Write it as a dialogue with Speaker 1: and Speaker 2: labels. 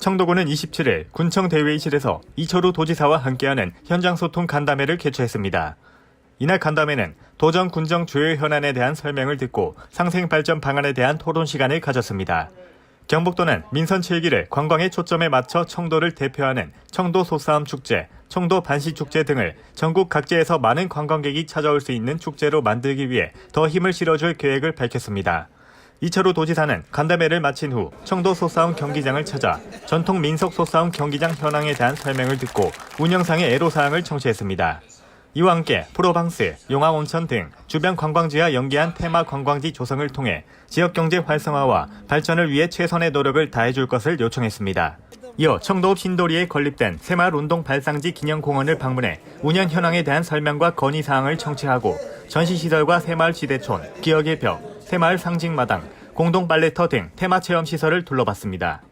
Speaker 1: 청도군은 27일 군청 대회의실에서 이철우 도지사와 함께하는 현장 소통 간담회를 개최했습니다. 이날 간담회는 도정 군정 주요 현안에 대한 설명을 듣고 상생 발전 방안에 대한 토론 시간을 가졌습니다. 경북도는 민선 7기를 관광의 초점에 맞춰 청도를 대표하는 청도 소싸움 축제, 청도 반시 축제 등을 전국 각지에서 많은 관광객이 찾아올 수 있는 축제로 만들기 위해 더 힘을 실어줄 계획을 밝혔습니다. 이철우 도지사는 간담회를 마친 후 청도 소싸움 경기장을 찾아 전통 민속 소싸움 경기장 현황에 대한 설명을 듣고 운영상의 애로사항을 청취했습니다. 이와 함께 프로방스, 용화온천 등 주변 관광지와 연계한 테마 관광지 조성을 통해 지역 경제 활성화와 발전을 위해 최선의 노력을 다해줄 것을 요청했습니다. 이어 청도읍 신도리에 건립된 새마을 운동 발상지 기념공원을 방문해 운영 현황에 대한 설명과 건의 사항을 청취하고 전시시설과 새마을 지대촌, 기억의 벽, 새마을 상징마당, 공동 빨래터 등 테마 체험 시설을 둘러봤습니다.